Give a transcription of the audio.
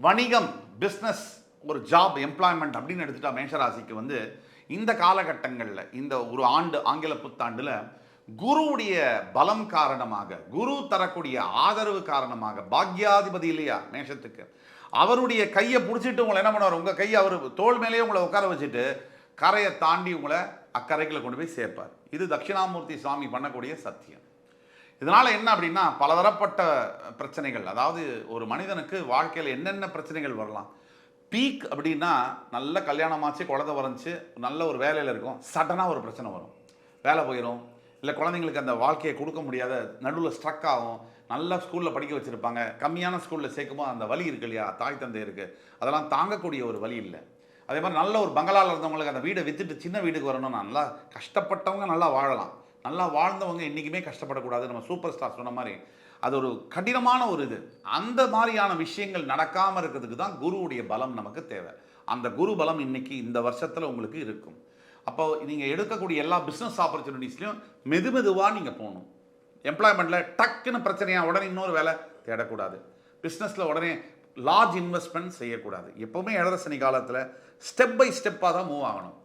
வணிகம் பிஸ்னஸ் ஒரு job employment அப்படின்னு எடுத்துட்டா மேஷராசிக்கு வந்து இந்த காலகட்டங்களில் இந்த ஒரு ஆண்டு ஆங்கில புத்தாண்டில் குருவுடைய பலம் காரணமாக குரு தரக்கூடிய ஆதரவு காரணமாக பாக்யாதிபதி இல்லையா மேஷத்துக்கு? அவருடைய கையை பிடிச்சிட்டு உங்களை என்ன பண்ணுவார்? உங்கள் கையை அவர் தோல் மேலேயே உங்களை உட்கார வச்சுட்டு கரையை தாண்டி உங்களை அக்கறைகளை கொண்டு போய் சேர்ப்பார். இது தட்சிணாமூர்த்தி சுவாமி பண்ணக்கூடிய சத்தியம். இதனால் என்ன அப்படின்னா பலதரப்பட்ட பிரச்சனைகள் அதாவது ஒரு மனிதனுக்கு வாழ்க்கையில் என்னென்ன பிரச்சனைகள் வரலாம். பீக் அப்படின்னா நல்ல கல்யாணமாச்சு குழந்தை வரைஞ்சி நல்ல ஒரு வேலையில் இருக்கும் சடனாக ஒரு பிரச்சனை வரும். வேலை போயிடும் இல்லை குழந்தைங்களுக்கு அந்த வாழ்க்கையை கொடுக்க முடியாத நடுவில் ஸ்ட்ரக் ஆகும். நல்ல ஸ்கூலில் படிக்க வச்சுருப்பாங்க. கம்மியான ஸ்கூலில் சேர்க்கும்போது அந்த வழி இருக்கு இல்லையா? தாய் தந்தை இருக்குது அதெல்லாம் தாங்கக்கூடிய ஒரு வழி இல்லை. அதே மாதிரி நல்ல ஒரு பங்களாவில் இருந்தவங்களுக்கு அந்த வீடை விற்றுட்டு சின்ன வீட்டுக்கு வரணும் நல்லா கஷ்டப்பட்டவங்க நல்லா வாழலாம். நல்லா வாழ்ந்தவங்க என்றைக்குமே கஷ்டப்படக்கூடாது. நம்ம சூப்பர் ஸ்டார் சொன்ன மாதிரி. அது ஒரு கடினமான ஒரு இது. அந்த மாதிரியான விஷயங்கள் நடக்காமல் இருக்கிறதுக்கு தான் குருவுடைய பலம் நமக்கு தேவை. அந்த குரு பலம் இன்னைக்கு இந்த வருஷத்தில் உங்களுக்கு இருக்கும். அப்போ நீங்கள் எடுக்கக்கூடிய எல்லா பிஸ்னஸ் ஆப்பர்ச்சுனிட்டிஸ்லையும் மெது மெதுவாக நீங்கள் போகணும். எம்ப்ளாய்மெண்ட்டில் டக்குன்னு பிரச்சனையாக உடனே இன்னொரு வேலை தேடக்கூடாது. பிஸ்னஸில் உடனே லார்ஜ் இன்வெஸ்ட்மெண்ட் செய்யக்கூடாது. எப்போவுமே இடரசனி காலத்தில் ஸ்டெப் பை ஸ்டெப்பாக தான் மூவ் ஆகணும்.